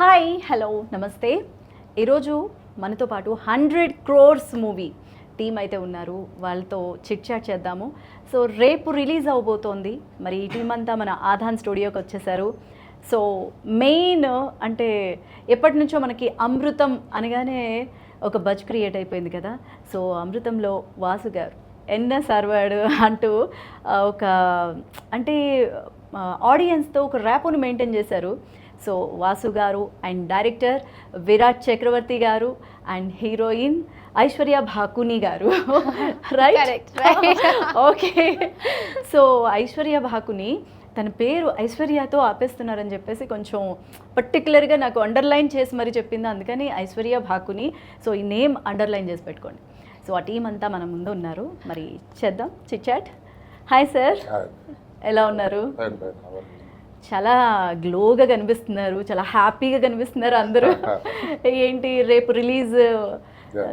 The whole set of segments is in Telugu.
హాయ్ హలో నమస్తే. ఈరోజు మనతో పాటు హండ్రెడ్ క్రోర్స్ మూవీ టీం అయితే ఉన్నారు. వాళ్ళతో చిట్ చాట్ చేద్దాము. సో రేపు రిలీజ్ అవబోతోంది. మరి ఈ టీం అంతా మన ఆధాన్ స్టూడియోకి వచ్చేసారు. సో మెయిన్ అంటే ఎప్పటి నుంచో మనకి అమృతం అనగానే ఒక బజ్ క్రియేట్ అయిపోయింది కదా. సో అమృతంలో వాసు గారు ఎన్ఎస్ఆర్ సర్వాడు అంటూ ఒక అంటే ఆడియన్స్తో ఒక ర్యాప్ను మెయింటైన్ చేశారు. So Vasu garu and director Virat చక్రవర్తి గారు and heroine Aishwarya Bhakuni garu. Right. Okay so Aishwarya Bhakuni తన పేరు ఐశ్వర్యతో ఆపేస్తున్నారని చెప్పేసి కొంచెం పర్టికులర్గా నాకు అండర్లైన్ చేసి మరి చెప్పింది. అందుకని ఐశ్వర్య భాకుని సో ఈ నేమ్ అండర్లైన్ చేసి పెట్టుకోండి. సో ఆ టీం అంతా మన ముందు ఉన్నారు. మరి చేద్దాం. చిచాట్ హాయ్ సార్ ఎలా ఉన్నారు? చాలా గ్లోగా కనిపిస్తున్నారు చాలా హ్యాపీగా కనిపిస్తున్నారు అందరూ. ఏంటి రేపు రిలీజ్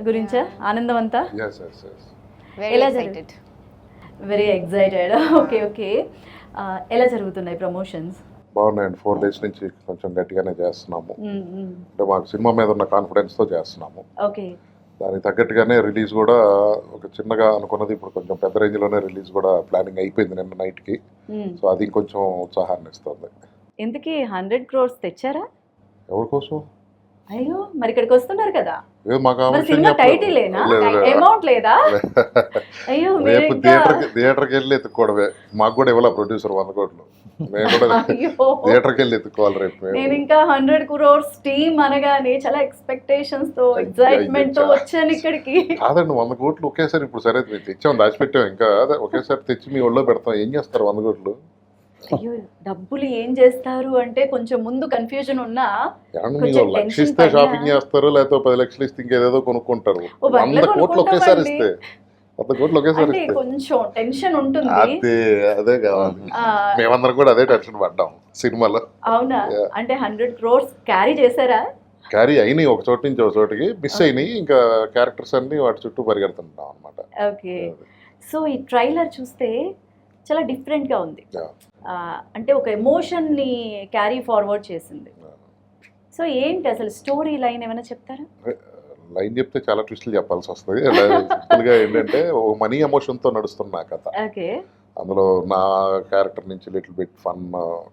గురించా? ఆనందం అంతా Yes, yes, yes. Very ఎలా excited. Very excited okay okay ఎలా జరుగుతున్నాయి ప్రమోషన్స్ బాగున్నాయండి ఫోర్ డేస్ నుంచి కొంచెం గట్టిగానే చేస్తున్నాము. అంటే మాకు సినిమా మీద ఉన్న కాన్ఫిడెన్స్తో చేస్తున్నాము. ఓకే దానికి తగ్గట్టుగానే రిలీజ్ కూడా ఒక చిన్నగా అనుకున్నది. ఇప్పుడు కొంచెం పెద్ద రేంజ్లోనే రిలీజ్ కూడా ప్లానింగ్ అయిపోయింది నిన్న నైట్కి. సో అది ఇంకొంచెం ఉత్సాహాన్ని ఇస్తుంది. ఇంతకీ హండ్రెడ్ క్రోర్స్ తెచ్చారా? ఎవరి కోసం? అయ్యో మరి ఇక్కడికి వస్తున్నారు కదా? సినిమా. అమౌంట్ లేదా అయ్యో రేపు థియేటర్కి థియేటర్కి వెళ్ళి ఎత్తుకోవడమే మాకు కూడా ఇవ్వాల ప్రొడ్యూసర్ వంద కోట్లు? మేము కూడా అయ్యో. థియేటర్కి వెళ్ళి ఎత్తుకోవాలి రేపు నేను ఇంకా హండ్రెడ్ క్రోర్స్ టీమ్ అనగానే చాలా ఎక్స్పెక్టేషన్స్తో అయ్యో, ఎక్సైట్మెంట్తో చాలా. వచ్చాను ఇక్కడికి. కాదండి వంద కోట్లు ఒకేసారి ఇప్పుడు సరే తెచ్చాం దాచిపెట్టాం. ఇంకా ఒకేసారి తెచ్చి మీ ఒళ్ళో పెడతాం. ఏం చేస్తారు వంద కోట్లు? అయ్యో డబ్బులు ఏం చేస్తారు అంటే కొంచెం ముందు కన్ఫ్యూజన్ ఉన్నా మీరు లక్ష ఇస్తే షాపింగ్ చేస్తారు లేకపోతే పది లక్షలు ఇస్తే ఇంకేదేదో కొనుక్కుంటారు. వంద కోట్లు ఒకేసారి. ఇస్తే. వంద కోట్లు ఒకేసారి కొంచెం టెన్షన్ ఉంటుంది. అదే అదే కావాలి. ఆ, మేమందరం కూడా అదే టెన్షన్ పడ్డాం సినిమాలో. అవునా. అంటే హండ్రెడ్ క్రోర్స్ క్యారీ చేశారా? క్యారీ అయినాయి ఒక చోటు నుంచి ఒక చోటుకి. మిస్ అయినాయి. ఇంకా క్యారెక్టర్స్ అన్ని వాటి చుట్టూ పరిగెడుతుంటాం అనమాట ఓకే. సో ఈ ట్రైలర్ చూస్తే చాలా డిఫరెంట్గా ఉంది. అంటే ఒక ఎమోషన్ని క్యారీ ఫార్వర్డ్ చేసింది. సో ఏంటి అసలు స్టోరీ లైన్ ఏమైనా చెప్తారా? లైన్ చెప్తే చాలా ట్విస్టులు చెప్పాల్సి వస్తుంది. సింపుల్గా ఏంటంటే ఓ మనీ ఎమోషన్తో నడుస్తున్న కథ. ఓకే. అందులో నా క్యారెక్టర్ నుంచి లిటిల్ బిట్ ఫన్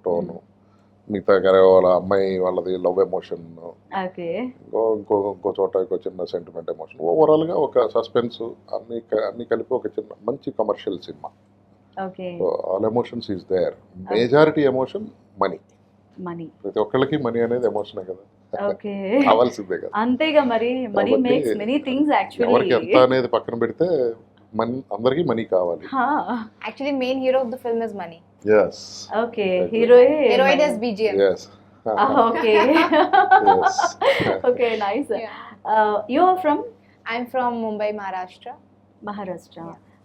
టోన్ మిగతా వాళ్ళ అమ్మాయి వాళ్ళది లవ్ ఎమోషన్ ఇంకో ఇంకో ఇంకో చోట ఇంకో చిన్న సెంటిమెంట్ ఎమోషన్ ఓవరాల్గా ఒక సస్పెన్స్ అన్ని అన్ని కలిపి ఒక చిన్న మంచి commercial cinema all emotions is there majority emotion money money ప్రతి ఒక్కళ్ళకి మనీ అనేది ఎమోషనే కదా. ఓకే. కావాల్సిందే కదా. అంతేగా మరి. మనీ మేక్స్ మెనీ థింగ్స్ ఎవరికి యాక్చువల్లీ ఎంత అనేది పక్కన పెడితే మనీ అందరికీ మనీ కావాలి. Actually, main hero of the film is Money. Yes okay. Hero Heroine is BGM. Yes okay. Yes. Okay nice. You are from I'm from Mumbai, Maharashtra. Maharashtra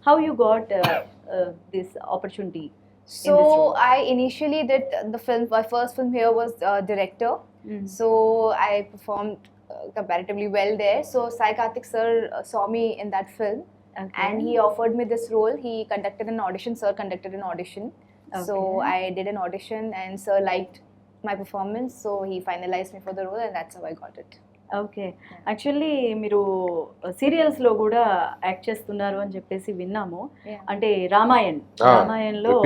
how you got uh, uh, this opportunity? So I initially did the film. My first film here was uh, director. Mm-hmm. So I performed uh, comparatively well there. So Sai sir uh, saw me in that film, okay. and he offered me this role. He conducted an audition. Sir conducted an audition. Okay. So I did an audition, and sir liked my performance. So he finalized me for the role, and that's how I got it. Okay. Actually మీరు సీరియల్స్లో కూడా యాక్ట్ చేస్తున్నారు అని చెప్పేసి విన్నాము. అంటే రామాయణ్. రామాయణ్లో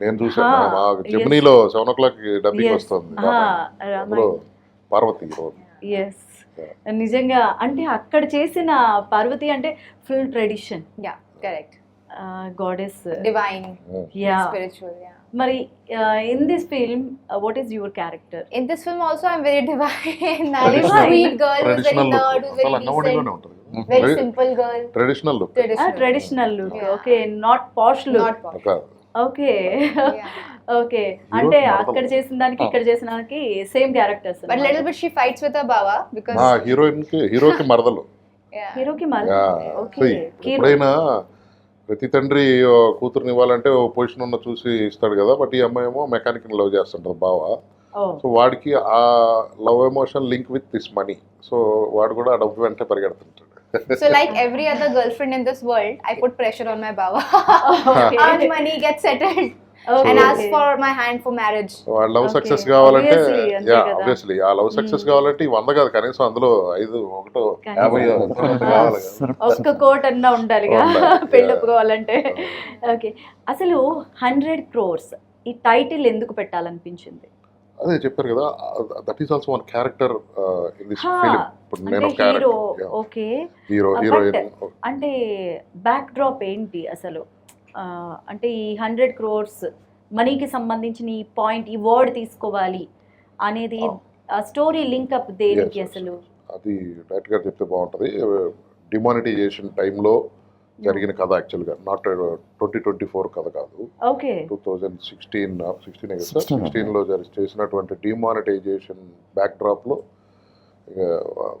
నేను చూసాను. జమినీలో సెవెన్ ఓ క్లాక్ డబ్బింగ్. వస్తుంది పార్వతి ఎస్ నిజంగా అంటే అక్కడ చేసిన పార్వతి అంటే full tradition. Yeah, correct. Goddess Divine, yeah. spiritual. Yeah. మరి in this film what is your character film also, I'm very divine. I'm a Traditional- sweet girl who's very traditional look Traditional. Traditional look. Okay not posh look Not posh. ఒక ఓకే. ఓకే అంటే మరదలు. అక్కడ చేసిన దానికి ఇక్కడ చేసిన దానికి same characters bit she fights with her Baba because మా హీరోయిన్కి హీరోకి మరదలు. హీరోకి మరి యా. ఓకే ఎప్పుడైనా ప్రతి తండ్రి కూతురుని ఇవ్వాలంటే ఓ పొజిషన్ ఉన్న చూసి ఇస్తాడు కదా బట్ ఈ అమ్మాయి ఏమో మెకానిక్ లవ్ చేస్తుంటది బావ సో వాడికి ఆ love emotion link with this money so వాడు కూడా ఆ డబ్బు వెంటే పరిగెడుతుంటాడు So like every other girlfriend in this world, I put pressure on my Baba. Okay. Earn money, get settled. Asked for my hand for marriage. వాళ్ళ లవ్. సక్సెస్ కావాలంటే యా. ఆబ్వియస్లీ ఆ లవ్ సక్సెస్ కావాలంటే ఈ వంద కాదు కనీసం అందులో ఐదు ఒకటో. యాభై. ఒక్క కోట్ అన్నా ఉండాలిగా ఉండాలి. పెళ్ళి ఒప్పుకోవాలంటే. ఓకే అసలు హండ్రెడ్ క్రోర్స్ ఈ టైటిల్ ఎందుకు పెట్టాలనిపించింది? అదే చెప్పారు కదా that is also one character in this హా, ఫిలిం ఇప్పుడు అంటే నేను hero character okay. Hero But- heroine. అంటే బ్యాక్ డ్రాప్ ఏంటి అసలు? అంటే ఈ హండ్రెడ్ క్రోర్స్ మనీకి సంబంధించిన ఈ పాయింట్ ఈ వర్డ్ తీసుకోవాలి అనేది. ఆ స్టోరీ లింకప్ దేనికి. అసలు అది డైరెక్ట్గా చెప్తే బాగుంటది డిమానిటైజేషన్ టైంలో జరిగిన కథ యాక్చువల్గా నాట్ ట్వంటీ ట్వంటీ ఫోర్ కథ కాదు okay two thousand sixteen sixteen కదా 16. సిక్స్టీన్లో జరి చేసినటువంటి డిమానిటైజేషన్ బ్యాక్ డ్రాప్లో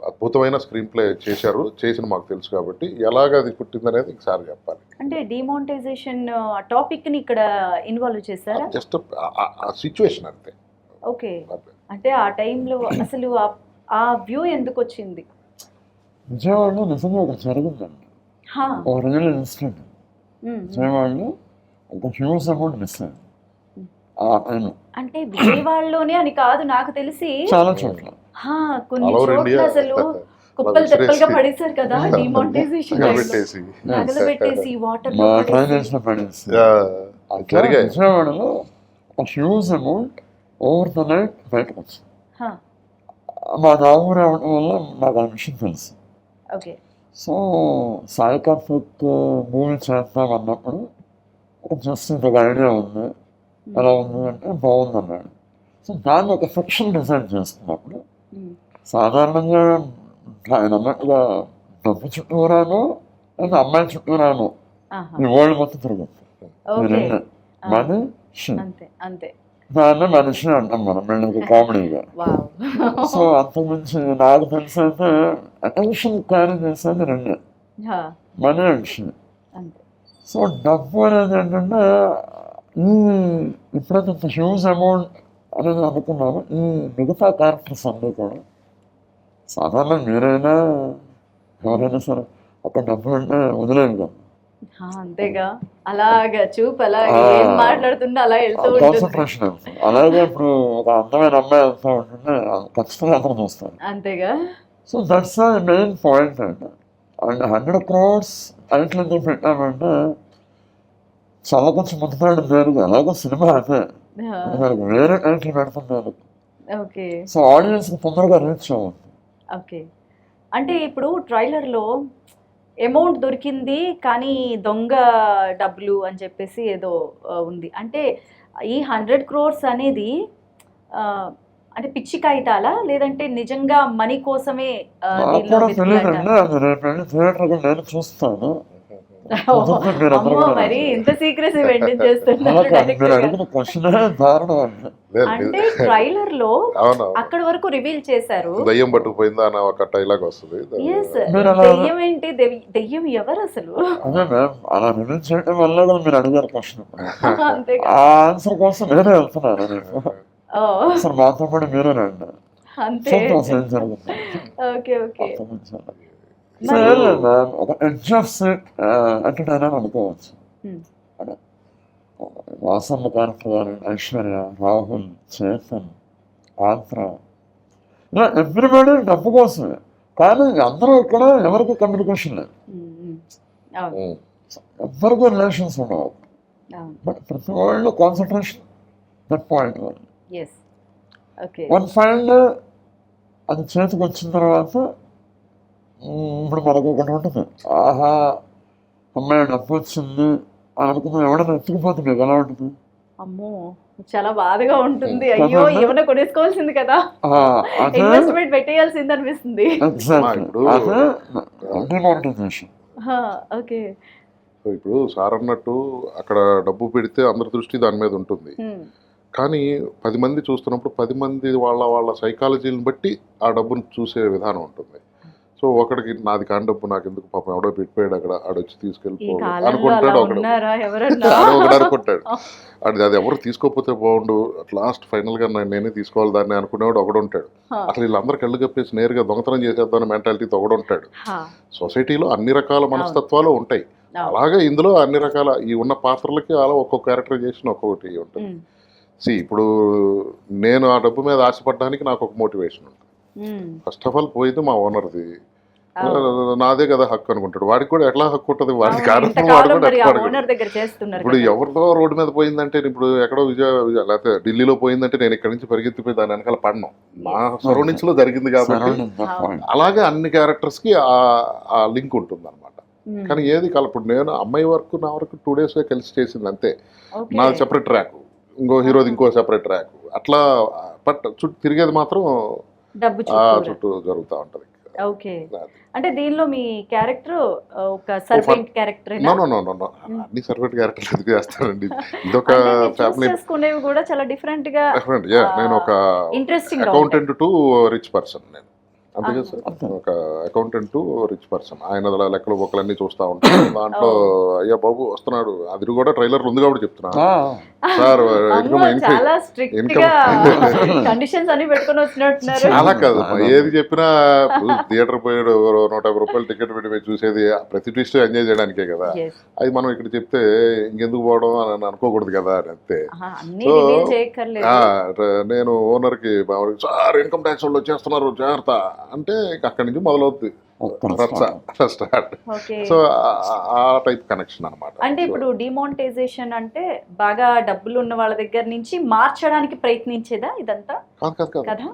అద్భుతమైన స్క్రీన్ ప్లే చేశారు. చేసిన మాకు తెలుసు కాబట్టి ఎలాగ అది పుట్టిందనేది ఇంకసారి చెప్పాలి. అంటే డిమానిటైజేషన్ ఆ టాపిక్ని ఇక్కడ ఇన్వాల్వ్ చేశారా? జస్ట్ ఆ సిచ్యువేషన్ అంతే. ఓకే. అంటే ఆ టైంలో అసలు ఆ- వ్యూ ఎందుకు వచ్చింది? విజయవాడలో నిజంగా ఒక జరిగిందండి హా, ఒక రియల్ ఇన్సిడెంట్. విజయవాడలో ఒక హ్యూజ్ అమౌంట్ మిస్ అయింది. అంటే విజయవాడలోనే అని కాదు నాకు తెలిసి చాలా చోట్ల. కొన్ని చోట్ల అసలు కుప్పలు తెప్పలుగా పడేశారు కదా డిమానిటైజేషన్ పెట్టేసి. వాటర్ విజయవాడలో ఒక huge amount over the night బయటకు వచ్చింది మా రావు రావడం వల్ల నాకు ఆ విషయం తెలుసు. Okay. So Sai Kartik movie చేద్దాం అన్నప్పుడు జస్ట్ ఒక ఐడియా ఉంది. ఎలా ఉంది అంటే బాగుంది అన్నాడు సో దాన్ని ఒక ఫిక్షన్ డిజైన్ చేసుకున్నప్పుడు సాధారణంగా ఆయన అన్నట్టుగా డబ్బు చుట్టూరాను లేదా అమ్మాయి చుట్టూరాను ఈ వరల్డ్ మొత్తం తిరుగుతుంది ఈ ఓకే రెండు మనీ షీ అంతే అంతే. దాన్ని మనిషి అంటాం మనం వీళ్ళకి కామెడీగా. సో అంతకుమించి నాకు తెలిసి అయితే అటెన్షన్ క్యారీ చేసేది రెండే మనీ అండ్ షీ అంతే. సో డబ్బు అనేది ఏంటంటే ఇప్పుడైతే హ్యూజ్ అమౌంట్ అనేది అనుకున్నాము ఈ మిగతా క్యారెక్టర్స్ అన్నీ కూడా సాధారణ మీరైనా ఎవరైనా సరే ఒక డబ్బు అంటే వదిలేదు కదా అంతేగా. అలాగా చూపు అలాగే. ఏం మాట్లాడుతుంటే అలా వెళ్తూ కాన్సన్ట్రేషన్ అలాగే ఇప్పుడు ఒక అందమైన అమ్మాయి వెళ్తూ ఉంటుంటే ఖచ్చితంగా అందరూ చూస్తారు అంతేగా? సో దట్స్ మెయిన్ పాయింట్ అండి అండ్ హండ్రెడ్ క్రోర్స్ ఎందుకు పెట్టామంటే చాలా కొంచెం ముందుతాడు లేదు ఎలాగో సినిమా మనకు వేరే టైటిల్ పెడుతున్నాను ఓకే. సో ఆడియన్స్కి తొందరగా రీచ్ అవ్వదు ఓకే. అంటే ఇప్పుడు ట్రైలర్లో అమౌంట్ దొరికింది కానీ దొంగ డబ్బులు అని చెప్పేసి ఏదో ఉంది. అంటే ఈ హండ్రెడ్ క్రోర్స్ అనేది అంటే పిచ్చి కాగితాలా? లేదంటే నిజంగా మనీ కోసమే నేను చూస్తాను. మీరు ఇంత సీక్రెసీ మెయింటైన్ చేస్తున్నారు అంటే ట్రైలర్లో అక్కడ వరకు రివీల్ చేశారు. దయ్యం పట్టుకుపోయిందా అన్న ఒక డైలాగ్ వస్తుంది. దెయ్యం ఏంటి? దెయ్య- ఎవరు అసలు? అలా రిలీజ్ చేయడం వల్ల మీరు అడిగారు క్వశ్చన్ అంతే ఆ ఆన్సర్ కోసం నేనే వెళ్తున్నాను అసలు మాతో కూడా మీరే రండి అంతే. చూద్దాం అసలు ఏం జరుగుతుంది? Okay okay. Edge of seat entertainer అనుకోవచ్చు. Hmm. వాసమ్మ గారు ఐశ్వర్య రాహుల్ చేతన్ ఆంధ్ర. ఇలా ఎవ్రీబడి డబ్బు కోసమే. కానీ అందరూ ఇక్కడ ఎవరికి కమ్యూనికేషన్ లేదు. అవును. ఉమ్. ఎవరికి రిలేషన్స్ ఉండవు. బట్ ప్రతి వాళ్ళు concentration that point one find అది చేతికి వచ్చిన తర్వాత ఇప్పుడు మనకు ఒకటి ఉంటుంది ఆహా అమ్మాయి డబ్బు వచ్చింది అని అనుకున్న ఎత్తుకుపోతే మీకు ఎలా ఉంటుంది అమ్మో చాలా బాధగా ఉంటుంది? అయ్యో ఏమైనా కొనేసుకోవాల్సింది కదా ఇన్వెస్ట్మెంట్ పెట్టేయాల్సింది అనిపిస్తుంది ఓకే సో ఇప్పుడు సార్ అన్నట్టు అక్కడ డబ్బు పెడితే అందరి దృష్టి దాని మీద ఉంటుంది కానీ పది మంది చూస్తున్నప్పుడు పది మంది వాళ్ళ వాళ్ళ సైకాలజీని బట్టి ఆ డబ్బును చూసే విధానం ఉంటుంది. సో ఒకడికి నాది కాని డబ్బు నాకు ఎందుకు పాపం? ఎవడో పెట్టిపోయాడు అక్కడ ఆడొచ్చి కాలంలో అనుకుంటాడు ఒకడు. అనుకుంటాడు. అది అది ఎవరు తీసుకోకపోతే బాగుండు. లాస్ట్ ఫైనల్గా నేను- తీసుకోవాలి దాన్ని అనుకునేవాడు ఒకడు ఉంటాడు. అసలు వీళ్ళందరూ కళ్ళు కప్పేసి నేరుగా దొంగతనం చేసేద్దాం మెంటాలిటీతో ఒకడు ఉంటాడు. సొసైటీలో అన్ని రకాల మనస్తత్వాలు ఉంటాయి. అలాగే ఇందులో అన్ని రకాల ఈ ఉన్న పాత్రలకి అలా ఒక్కొక్క క్యారెక్టరైజేషన్ ఒక్కొక్కటి ఉంటుంది. సి ఇప్పుడు నేను ఆ డబ్బు మీద ఆశపడడానికి నాకు ఒక మోటివేషన్ ఉంటుంది. ఫస్ట్ ఆఫ్ ఆల్ పోయింది మా ఓనర్ది. నాదే కదా హక్కు అనుకుంటాడు. వాడికి కూడా ఎట్లా హక్కు ఉంటుంది? వాడి కారణం వాడు కూడా ఇప్పుడు కదా. ఎవరిదో రోడ్డు మీద పోయిందంటే ఇప్పుడు ఎక్కడో విజయ లేకపోతే ఢిల్లీలో పోయిందంటే నేను ఇక్కడి నుంచి పరిగెత్తిపోయి దాని వెనకాల పడను. నా సరౌండింగ్స్లో జరిగింది కాబట్టి అలాగే అన్ని క్యారెక్టర్స్కి ఆ- ఆ లింక్ ఉంటుంది అనమాట ఉమ్, కానీ ఏది కలపడు నేను అమ్మాయి వరకు నా వరకు టూ డేస్ కలిసి చేసింది అంతే. నాది సెపరేట్ ట్రాక్ ఇంకో హీరోది ఇంకో సెపరేట్ ట్రాక్ అట్లా బట్ చుట్టూ తిరిగేది మాత్రం డబ్బు ఆ చుట్టూ చుట్టూ జరుగుతూ ఉంటది. ఓకే. అంటే దీనిలో మీ క్యారెక్టర్ ఒక servant character no no no no no. అన్ని సర్వెంట్ క్యారెక్టర్స్ ఎందుకు చేస్తానండి ఇదొక ఫ్యామిలీ చేసుకునేవి కూడా చాలా డిఫరెంట్గా డిఫరెంట్ యా నేను ఒక interesting accountant to rich person నేను. అంతే కదా సార్. ఒక అకౌంటెంట్ టు రిచ్ పర్సన్ ఆయన అలా లెక్కలు బొక్కలన్నీ చూస్తా ఉంటాను దాంట్లో అయ్యా బాబు వస్తున్నాడు. అది కూడా ట్రైలర్ ఉంది కాబట్టి చెప్తున్నా సార్ ఇన్కమ్ అలా కాదు. ఏది చెప్పినా థియేటర్ పోయాడు నూట యాభై రూపాయలు టికెట్ పెట్టి చూసేది ప్రతి ట్విస్ట్ ఎంజాయ్ చేయడానికే కదా. అది మనం ఇక్కడ చెప్తే ఇంకెందుకు పోవడం? అని అనుకోకూడదు కదా అని అంతే. ర- నేను ఓనర్కి సార్ ఇన్కమ్ ట్యాక్స్ వాళ్ళు వచ్చేస్తున్నారు జాగ్రత్త. అంటే అక్కడి నుంచి సో ఆ టైప్ కనెక్షన్ అనమాట అంటే ఇప్పుడు డిమానిటైజేషన్ అంటే బాగా డబ్బులు ఉన్న వాళ్ళ దగ్గర నుంచి మార్చడానికి ప్రయత్నించేదా ఇదంతా? కాదు కాదు కాదు. కదా?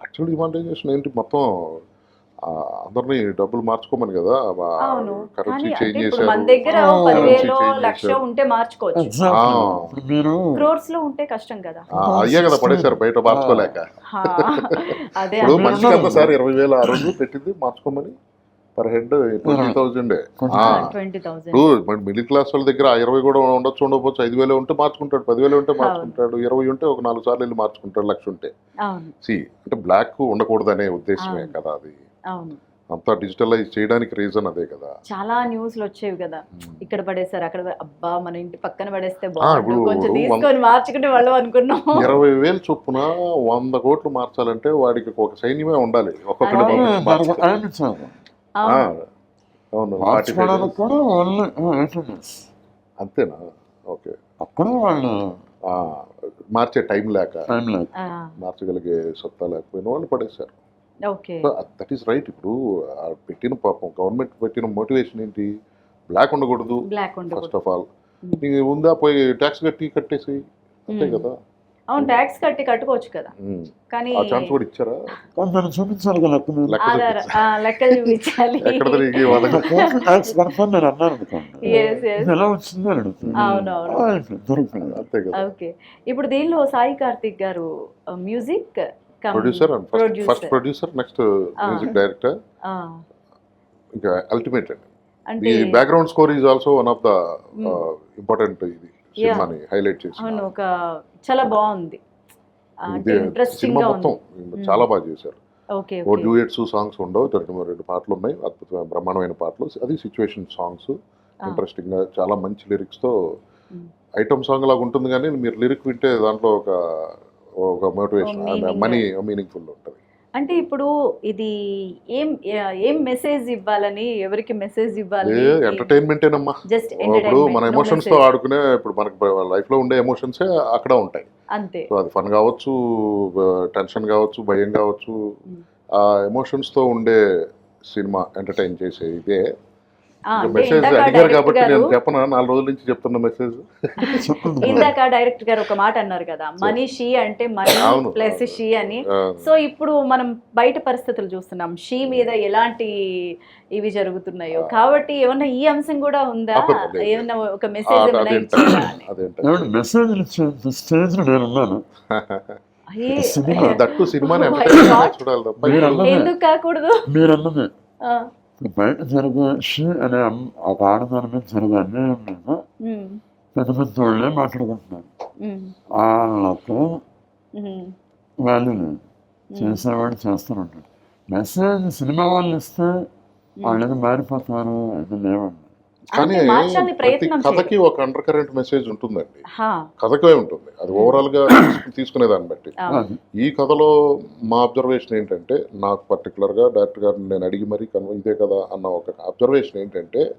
యాక్చువల్ డిమాండైజేషన్ ఏంటి? మొత్తం అందరినీ డబ్బులు మార్చుకోమని కదా అవును. కరెన్సీ చేంజ్ ఇప్పుడు మన చేశారు దగ్గర పదివేలు లక్ష చేశారు. ఉంటే మార్చుకోవచ్చు. మీరు క్రోర్స్లో ఉంటే కష్టం కదా. అయ్యే కదా పడేశారు బయట మార్చుకోలేక. ఇప్పుడు. మనిషికి ఎంత సార్ ఇరవై వేలు ఆ రోజు పెట్టింది మార్చుకోమని. Per head twenty thousand twenty thousand ఇప్పుడు మిడిల్ క్లాస్ వాళ్ళ దగ్గర ఇరవై కూడా ఉండొచ్చు ఉండకపోవచ్చు ఐదు వేలు ఉంటే మార్చుకుంటాడు పదివేలు ఉంటే మార్చుకుంటాడు ఇరవై ఉంటే ఒక నాలుగు సార్లు వెళ్ళి మార్చుకుంటాడు లక్ష ఉంటే. అవును. సి అంటే బ్లాక్ ఉండకూడదు అనే ఉద్దేశమే. కదా అది. అవును. అంతా డిజిటలైజ్ చేయడానికి రీజన్ అదే కదా. చాలా న్యూస్లు వచ్చేవి కదా. ఇక్కడ పడేసారు అక్కడ అబ్బా మన ఇంటి పక్కన పడేస్తే కొంచెం తీసుకొని మార్చుకుంటే వాళ్ళు అనుకున్నాం. ఇరవై వేలు చొప్పున వంద కోట్లు మార్చాలంటే వాడికి ఒక సైన్యమే ఉండాలి ఒక్కొక్కటి అవును. అంతేనా? ఓకే. అక్కడ వాళ్ళు మార్చే టైం లేక మార్చగలిగే సత్తా లేకపోయిన వాళ్ళు పడేశారు. దట్ ఈస్ రైట్ ఇప్పుడు ఆ పెట్టిన పాపం గవర్నమెంట్ పెట్టిన మోటివేషన్ ఏంటి? బ్లాక్ ఉండకూడదు. బ్లాక్ ఉండకూడదు. First of all Hmm. నీకు ఉందా పోయి ట్యాక్స్ కట్టి కట్టేసి? అంతే Hmm. కదా? అవును ట్యాక్స్ కట్టి కట్టుకోవచ్చు కదా. Hmm. కానీ ఆ ఛాన్స్ కూడా ఇచ్చారా? చూపించాలి కదా లెక్క చూపించాలి. ట్యాక్స్ కడతాను నేను అన్నాను అనుకోండి. ఎలా వచ్చింది అని అంతే కదా. ఓకే. ఇప్పుడు దీనిలో సాయి కార్తిక్ గారు music producer and first. First producer next. Music director ఇంకా అల్టిమేట్ అండి ఈ background score is also one of the Hmm. Important ఇది సినిమాని హైలైట్ చేసి అవును ఒక చాలా బాగుంది. సినిమా మొత్తం చాలా బాగా చేశారు. ఓ డ్యూయట్స్ సాంగ్స్ ఉండవు రెండు రెండు పాటలు ఉన్నాయి అద్భుతమైన బ్రహ్మాండమైన పాటలు. అది సిచ్యువేషన్ సాంగ్స్. ఇంట్రెస్టింగ్గా చాలా మంచి లిరిక్స్తో. ఐటమ్ సాంగ్ లాగా ఉంటుంది కానీ మీరు లిరిక్ వింటే దాంట్లో ఒక ఒక మోటివేషన్. మనీ మీనింగ్ఫుల్ ఉంటుంది. అంటే ఇప్పుడు ఇది ఏం ఏం మెసేజ్ ఇవ్వాలని ఎవరికి మెసేజ్ ఇవ్వాలి? ఎంటర్టైన్మెంట్ ఏనమ్మా. జస్ట్ ఇప్పుడు మన ఎమోషన్స్తో ఆడుకునే ఇప్పుడు మనకి లైఫ్లో ఉండే ఎమోషన్స్ అక్కడ ఉంటాయి. అంతే. సో అది ఫన్ కావచ్చు టెన్షన్ కావచ్చు భయం కావచ్చు Mm. ఆ ఎమోషన్స్తో ఉండే సినిమా ఎంటర్టైన్ చేసే ఇదే. మెసేజ్ ఇందాక అడిగారు డైరెక్ట్ కాబట్టి గారు నేను చెప్పను నాలుగు రోజుల నుంచి చెప్తున్న మెసేజ్ చెప్పండి ఇందాక డైరెక్ట్ గారు ఒక మాట అన్నారు కదా మనీ షీ అంటే మనీ. ప్లస్ షీ అని. సో ఇప్పుడు మనం బయట పరిస్థితులు చూస్తున్నాం షీ మీద ఎలాంటి ఇవి జరుగుతున్నాయో. కాబట్టి ఏమన్నా ఈ అంశం కూడా ఉందా. ఏమన్నా ఒక మెసేజ్ మెసేజ్ స్టేజ్ నేను ఉన్నాను సినిమా. Oh. చూడాలి తప్ప. బయట జరిగే షీ అనే ఒక ఆడదాని మీద జరిగే అన్యాయం మీద పెద్ద పెద్ద వాళ్ళే మాట్లాడుకుంటున్నారు. ఉమ్, వాల్యూ లేదు. చేసేవాడు చేస్తూనే ఉంటాడు మెసేజ్ సినిమా వాళ్ళు ఇస్తే వాళ్ళు ఏదో మారిపోతారు. అది లేవండి. కానీ కథకి. ఒక అండర్ కరెంట్ మెసేజ్ ఉంటుందండి. హా, కథకే ఉంటుంది. అది ఓవరాల్గా తీసుకు- తీసుకునే దాన్ని బట్టి. ఈ కథలో మా అబ్జర్వేషన్ ఏంటంటే నాకు పర్టికులర్గా డైరెక్టర్ గారిని నేను అడిగి మరీ కన్వ ఇదే కదా అన్న ఒక అబ్జర్వేషన్ ఏంటంటే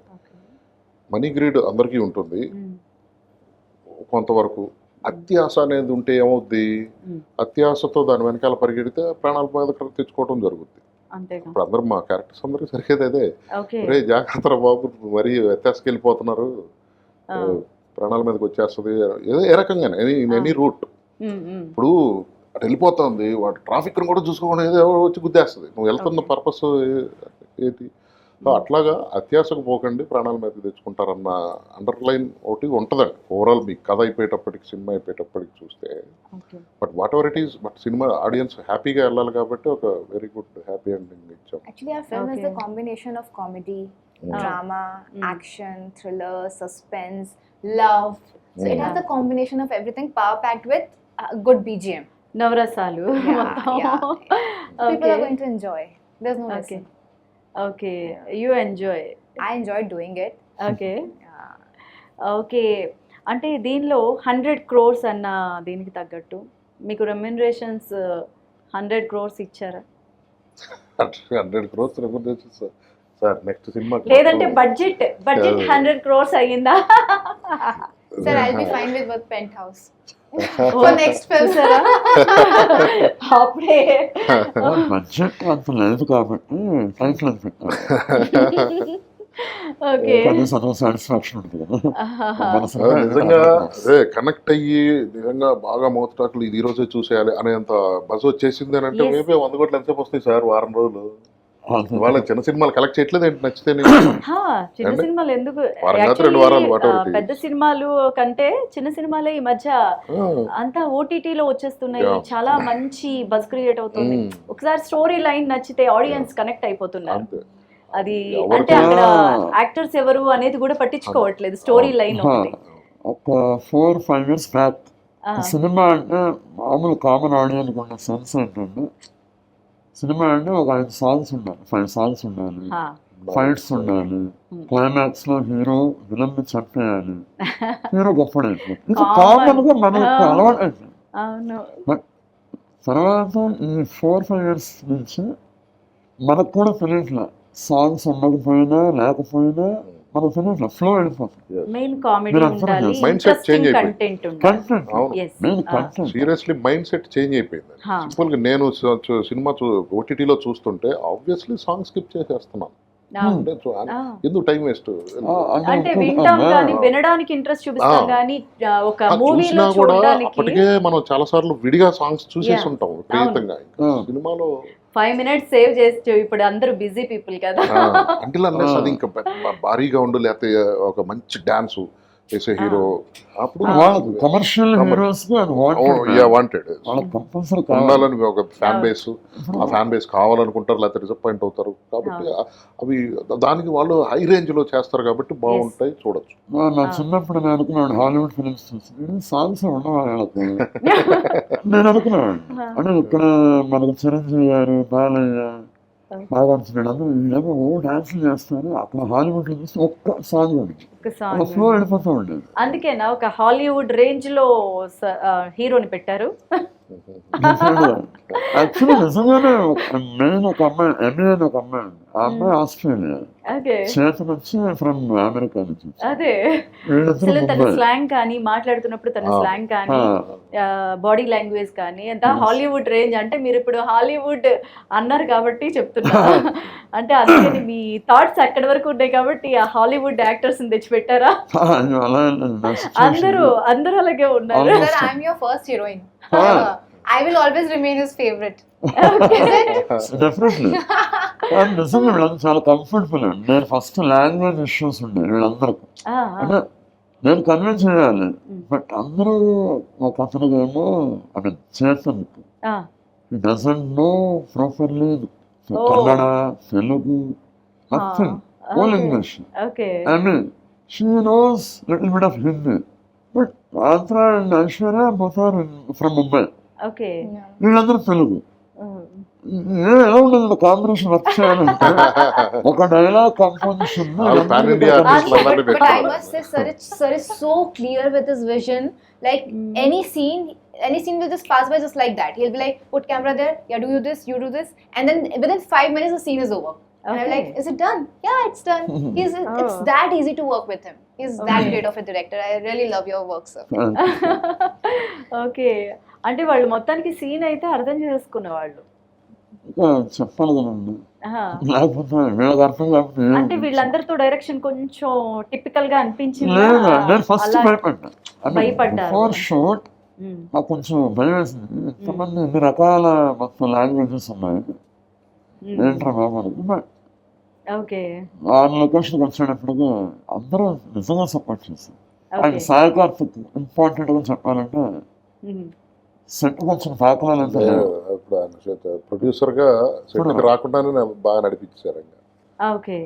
మనీ గ్రీడ్ అందరికీ ఉంటుంది. కొంతవరకు అత్యాశ అనేది ఉంటే ఏమవుద్ది? మ్మ్. అత్యాశతో దాని వెనకాల పరిగెడితే ప్రాణాల మీద తెచ్చుకోవడం జరుగుద్ది. ఇప్పుడు అందరూ మా క్యారెక్టర్స్ అందరికీ సరిగేది అదే. రే జాగ్రత్త బాబు మరీ వ్యత్యాసకి వెళ్ళిపోతున్నారు ఆ. ప్రాణాల మీదకి వచ్చేస్తుంది. ఏదో ఏ రకంగానే ఎనీ ఎనీ రూట్. ఇప్పుడు అటు వెళ్ళిపోతుంది వాడు ట్రాఫిక్ కూడా చూసుకోకుండా ఏదో వచ్చి గుద్దేస్తుంది. నువ్వు వెళ్తున్న. పర్పస్ ఏంటి? సో అట్లాగా అత్యాశకు పోకండి ప్రాణాల మీద తెచ్చుకుంటారన్న అండర్లైన్ ఒకటి ఉంటుందండి. ఓవరాల్ మీ కథ అయిపోయేటప్పటికి సినిమా అయిపోయేటప్పటికి చూస్తే. But whatever it is but cinema audience హ్యాపీగా వెళ్ళాలి కాబట్టి ఒక very good happy ending combination of comedy drama action thriller suspense love has combination of everything power pack good BGM నవరసాలు మొత్తం. Enjoy okay you enjoy I enjoyed doing it. Okay. Okay అంటే దీనిలో హండ్రెడ్ క్రోర్స్ అన్న దీనికి తగ్గట్టు మీకు రెమ్యునరేషన్స్ హండ్రెడ్ క్రోర్స్ ఇచ్చారా? Hundred crores sir next cinema లేదంటే బడ్జెట్ బడ్జెట్. హండ్రెడ్ క్రోర్స్ అయ్యిందా? Sir, I'll be fine with what penthouse. For next film. చూసారా అప్పుడే బడ్జెట్ అంత లేదు కాబట్టి టైటిల్ అని పెట్టాను ఓకే సాటిస్ఫాక్షన్ నిజంగా అదే కనెక్ట్ అయ్యి నిజంగా బాగా మౌత్ టాక్లు ఇది ఈ రోజే చూసేయాలి అనేంత బజ్ వచ్చేసింది అని అంటే. మేబీ వంద కోట్లు ఎంతసేపు వస్తాయి సార్ వారం రోజులు. వాళ్ళ చిన్న సినిమాలు కలెక్ట్ చేయట్లేదు ఏంటి? నచ్చితే హా, చిన్న సినిమాలు ఎందుకు. పెద్ద సినిమాలు కంటే చిన్న సినిమాలే ఈ మధ్య అంతా ఓటీటీలో వచ్చేస్తున్నాయి. చాలా మంచి బజ్ క్రియేట్ అవుతుంది. ఒకసారి స్టోరీ లైన్ నచ్చితే ఆడియన్స్ కనెక్ట్ అయిపోతున్నారు. అది అంటే అక్కడ. యాక్టర్స్ ఎవరు అనేది కూడా పట్టించుకోవట్లేదు. స్టోరీ లైన్ ఒక four five years back cinema అంటే మామూలు కామన్ ఆడియన్స్ ఉన్న సెన్స్ ఏంటంటే సినిమా అంటే ఒక ఐదు సాంగ్స్ ఉండాలి ఫైవ్ సాంగ్స్ ఉండాలి ఫైట్స్ ఉండాలి. క్లైమాక్స్లో హీరో విలన్ చంపేయాలి. హీరో గొప్పడైపోయింది ఇది. కామన్గా మనకు. అలవాటు తర్వాత ఈ ఫోర్ ఫైవ్ ఇయర్స్ నుంచి మనకు కూడా తెలియట్లే. సాంగ్స్ ఉండకపోయినా లేకపోయినా ఫ్లో వెళ్ళిపోతుంది మెయిన్ కామెడీ ఉండాలి. Content content yes main content seriously mindset change అయిపోయింది. సింపుల్గా నేను సినిమా ఓటీటీలో చూస్తుంటే ఆబ్వియస్లీ సాంగ్ స్కిప్ చేసేస్తున్నాను ఎందుకు టైం వేస్ట్ అంటే వింటాం కానీ వినడానికి ఇంట్రెస్ట్ చూపిస్తాం. కానీ ఒక మూవీలో కూడా చూడడానికి అప్పటికే మనం చాలా సార్లు విడిగా సాంగ్స్ చూసేసి. ఉంటాం విపరీతంగా. సినిమాలో ఫైవ్ మినిట్స్ సేవ్ చేసి ఇప్పుడు అందరూ బిజీ పీపుల్ కదా. అంటే అది ఇంకా భారీగా ఉండు లేకపోతే ఒక మంచి డాన్స్ వేసే హీరో. అప్పుడు కమర్షియల్ హీరోస్ వాంటెడ్ కంపల్సరీ ఉండాలని ఒక ఫ్యాన్ బేస్ ఆ ఫ్యాన్ బేస్ కావాలనుకుంటారు లేకపోతే డిసప్పాయింట్ అవుతారు. కాబట్టి అవి దానికి వాళ్ళు హై రేంజ్లో చేస్తారు కాబట్టి బాగుంటాయి చూడొచ్చు. నా- చిన్నప్పుడు నేను అనుకున్నాను హాలీవుడ్ ఫిలిమ్స్ చూసి. సాంగ్స్ ఉండవు వాళ్ళకి? నేను అనుకున్నాను. అంటే ఇక్కడ మనకు చిరంజీవి గారు బాలయ్య బాగా అంటున్నాడు అందరూ వీళ్ళేమో ఓ డాన్స్ చేస్తారు. అక్కడ హాలీవుడ్లో చూస్తే ఒక్క సాంగ్ ఫ్లో వెళ్ళిపోతూ ఉండేది. అందుకేనా ఒక హాలీవుడ్ రేంజ్లో హీరోని పెట్టారు? యాక్చువల్లీ నిజంగానే మెయిన్ ఒక అమ్మాయి అని ఒక అమ్మాయి. ఆ అమ్మాయి ఆస్ట్రేలియా. వచ్చి ఫ్రమ్ అమెరికా నుంచి అదే. అసలు తన స్లాంగ్ కానీ మాట్లాడుతున్నప్పుడు తన. స్లాంగ్ కానీ బాడీ లాంగ్వేజ్ కానీ అంత హాలీవుడ్ రేంజ్. అంటే మీరు ఇప్పుడు హాలీవుడ్ అన్నారు కాబట్టి చెప్తున్నా. అంటే అందుకని మీ థాట్స్ అక్కడి వరకు ఉన్నాయి కాబట్టి ఆ హాలీవుడ్ యాక్టర్స్ తెచ్చి పెట్టారా అయ్యో, అలా లేదు. నా situation అందరూ అందరూ అలాగే ఉన్నారు. అవును. Sir, I will always remain his favorite. Definitely నిజంగా వీళ్ళందరూ చాలా కంఫర్టబుల్ అండి. నేను ఫస్ట్ లాంగ్వేజ్ ఇష్యూస్ ఉండే వీళ్ళందరికి. అంటే నేను కన్విన్స్ చేయాలి. బట్ అందరూ ఒక ఐ మీన్ చేతన్ ఆ, doesn't know properly. Kannada Telugu nothing own okay. English okay I mean she knows little bit of Hindi but Andhra and Aishwarya both are from Mumbai okay వీళ్ళందరూ తెలుగు ఏ ఎలా ఉండదు కాంబినేషన్ వర్క్ చేయాలంటే ఒక డైలాగ్ కంపోజిషన్ వాళ్ళు pan India artists But, అందరినీ but I పెట్టుకోవాలి. must say, sir, is, sir is so clear with his vision. Like Mm. any scene, any scene will just pass by just like that. He'll be like, put camera there, yeah, do you this, you do this, and then within five minutes the scene is over. And I'm like, is it done? Yeah, it's done. He's it's Oh. that easy to work with him. He's that Okay. great of a director. I really love your work, sir. Okay అంటే వాళ్ళు మొత్తానికి సీన్ అయితే అర్థం చేసుకున్న వాళ్ళు ఇంకా ఆహా. లేకపోతే వీళ్ళకి అర్థం కాకపోతే ఏం అంటే వీళ్ళందరితో డైరెక్షన్ కొంచెం టిపికల్గా అనిపించింది లేదు నేను ఫస్ట్ భయపడ్డా భయపడ్డారు. ఫోర్ షూట్ నాకు కొంచెం భయం వేసింది ఎంతమంది ఎన్ని రకాల మొత్తం లాంగ్వేజెస్ ఉన్నాయి ఏంట్రా బాబు అనుకున్నా ఓకే. ఆ లొకేషన్కి వచ్చేటప్పటికి అందరూ నిజంగా సపోర్ట్ చేశారు. అండ్ సాయి ఇంపార్టెంట్గా చెప్పాలంటే సెట్ కొంచెం తాకలేదంటే ఇప్పుడు ఆయన చేత producer గా సెట్కి రాకుండానే బాగా నడిపించారు ఓకే.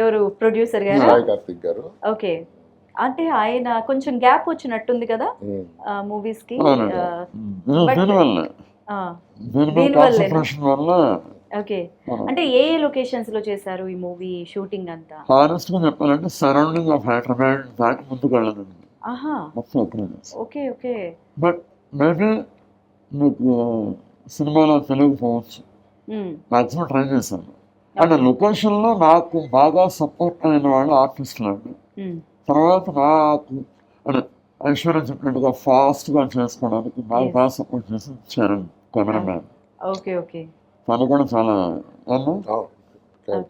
ఎవరు? ప్రొడ్యూసర్ గారు? సాయి కార్తిక్ గారు. ఓకే. అంటే ఆయన కొంచెం గ్యాప్ వచ్చినట్టుంది కదా. మూవీస్కి దీనివల్ల ఓకే. అంటే ఏ లొకేషన్స్లో చేశారు ఈ మూవీ షూటింగ్ అంతా హానెస్ట్గా చెప్పాలంటే సరౌండింగ్ ఆఫ్ హైదరాబాద్ దాటి ముందుకు వెళ్ళదండి ఆహా. మొత్తం ఎక్కడ ఓకే ఓకే. బట్ మేబీ మీకు సినిమాలో తెలుగు పోవచ్చు. మాక్సిమం ట్రై చేశాను. అండ్ లొకేషన్లో నాకు బాగా సపోర్ట్ అయిన వాళ్ళు ఆర్టిస్టులు అండి. తర్వాత నాకు అంటే ఐశ్వర్య చెప్పినట్టుగా ఫాస్ట్గా చేసుకోవడానికి నాకు Yes. బాగా సపోర్ట్ చేసి చరణ్ కెమెరామ్యాన్. Okay okay. తను కూడా చాలా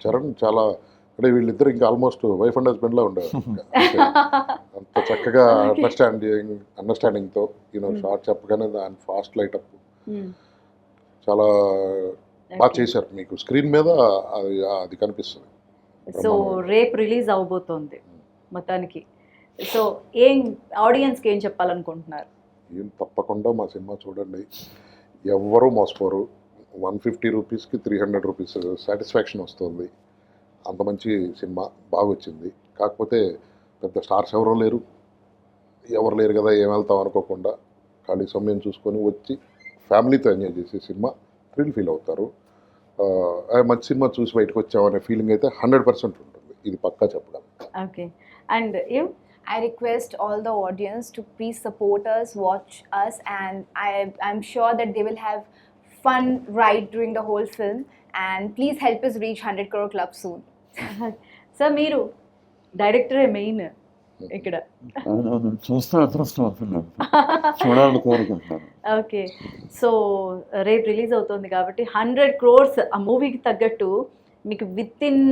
చరణ్ చాలా అంటే వీళ్ళిద్దరు ఇంకా ఆల్మోస్ట్ వైఫ్ అండ్ హస్బెండ్ లా ఉండేవారు. అంత చక్కగా అండర్స్టాండింగ్ అండర్స్టాండింగ్తో యూనో షార్ట్ చెప్పగానే దాని ఫాస్ట్ లైట్ అప్ చాలా బాగా. చేశారు మీకు. స్క్రీన్ మీద అది అది కనిపిస్తుంది. సో రేపు రిలీజ్ అవబోతోంది మొత్తానికి. సో ఏం ఆడియన్స్కి ఏం చెప్పాలనుకుంటున్నారు? ఏం తప్పకుండా మా సినిమా చూడండి. ఎవ్వరూ మోసపోరు. వన్ ఫిఫ్టీ రూపీస్కి త్రీ హండ్రెడ్ రూపీస్ సాటిస్ఫాక్షన్ వస్తుంది. అంత మంచి సినిమా బాగా వచ్చింది కాకపోతే పెద్ద స్టార్స్ ఎవరూ లేరు. ఎవరు లేరు కదా ఏం వెళ్తాం అనుకోకుండా ఖాళీ సమయం చూసుకొని వచ్చి ఫ్యామిలీతో ఎంజాయ్ చేసే సినిమా థ్రిల్ ఫీల్ అవుతారు. మంచి సినిమా చూసి బయటకు వచ్చామనే ఫీలింగ్ అయితే హండ్రెడ్ పర్సెంట్ ఉంటుంది. ఇది పక్కా చెప్పడం. Okay. And I I request all the audience to please support us, watch us, and I, I'm sure that they will have fun ride during the whole film. And please help us reach 100 crore club soon. Sir మీరు డైరెక్టరే మెయిన్ ఇక్కడ ఆయన నేను చూస్తే అదృష్టం అవుతుంది చూడాలని కోరుకుంటున్నాను ఓకే సో రేపు రిలీజ్ అవుతుంది కాబట్టి హండ్రెడ్ క్రోర్స్ ఆ మూవీకి తగ్గట్టు మీకు within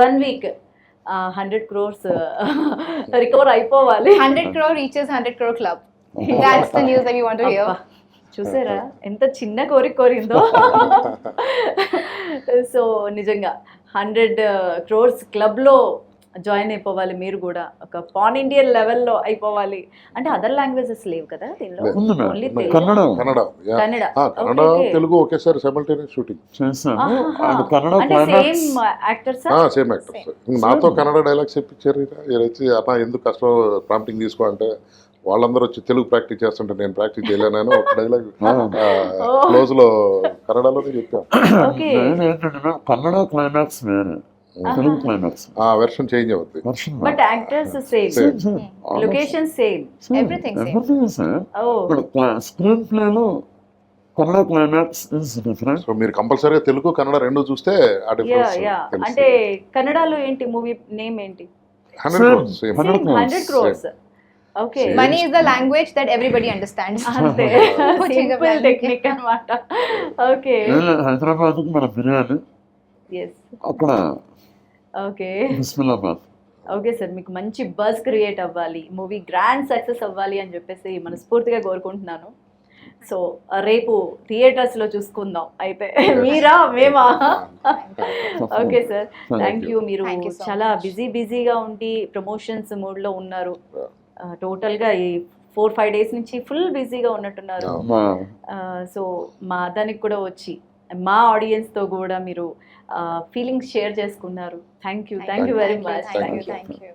one week hundred crores recover అయిపోవాలి 100 crore reaches 100 crore club. That's the news that we want to hear. చూసారా? ఎంత చిన్న కోరిక కోరిందో. సో నిజంగా హండ్రెడ్ క్రోర్స్ క్లబ్లో జాయిన్ అయిపోవాలి మీరు కూడా. ఒక పాన్ ఇండియన్ లెవెల్లో అయిపోవాలి. అంటే అదర్ లాంగ్వేజెస్ లేవు కదా దీనిలో. కన్నడ కన్నడ. కన్నడ. తెలుగు ఒకేసారి simultaneous shooting same actors same actors నాతో కన్నడ డైలాగ్స్ చెప్పించారు అన్న ఎందుకు కష్టం ప్రాంప్టింగ్ తీసుకో అంటే వాళ్ళందరూ వచ్చి తెలుగు ప్రాక్టీస్ చేస్తుంటే నేను ప్రాక్టీస్ చేయలేనని ఒక డైలాగ్ క్లోజ్లో కన్నడలోనే చెప్పాను నేను కన్నడ క్లైమాక్స్ వేరే తెలుగు క్లైమాక్స్ ఆ వెర్షన్ చేంజ్ అవుద్ది. But actors same location same. Everything same ఓ స్క్రీన్ ప్లేలో Kannada climax is different so మీరు కంపల్సరీగా తెలుగు కన్నడ రెండు చూస్తే ఆ డిఫరెన్స్ అంటే కన్నడలో ఏంటి మూవీ నేమ్ ఏంటి? Hundred same Hundred crores. Hundred crores okay. Money is the language that everybody understands. అంతే. సింపుల్. టెక్నిక్ అన్నమాట. ఓకే హైదరాబాద్కి మన బిర్యానీ. ఎస్ అక్కడ ఓకే బిస్మిల్లాబాద్. ఓకే సార్ మీకు మంచి బజ్ క్రియేట్ అవ్వాలి. మూవీ గ్రాండ్ సక్సెస్ అవ్వాలి అని చెప్పేసి మనస్ఫూర్తిగా కోరుకుంటున్నాను. సో రేపు థియేటర్స్లో చూసుకుందాం. అయితే మీరా మేమా? ఓకే సార్ థ్యాంక్ యూ మీరు Thank you so చాలా. బిజీ బిజీగా ఉండి ప్రమోషన్స్ మూడ్లో ఉన్నారు. టోటల్గా ఈ ఫోర్ ఫైవ్ డేస్ నుంచి ఫుల్ బిజీగా ఉన్నట్టున్నారు. సో మా దానికి కూడా వచ్చి మా ఆడియన్స్తో కూడా మీరు ఫీలింగ్స్ షేర్ చేసుకున్నారు. Thank you thank you very much. thank Thank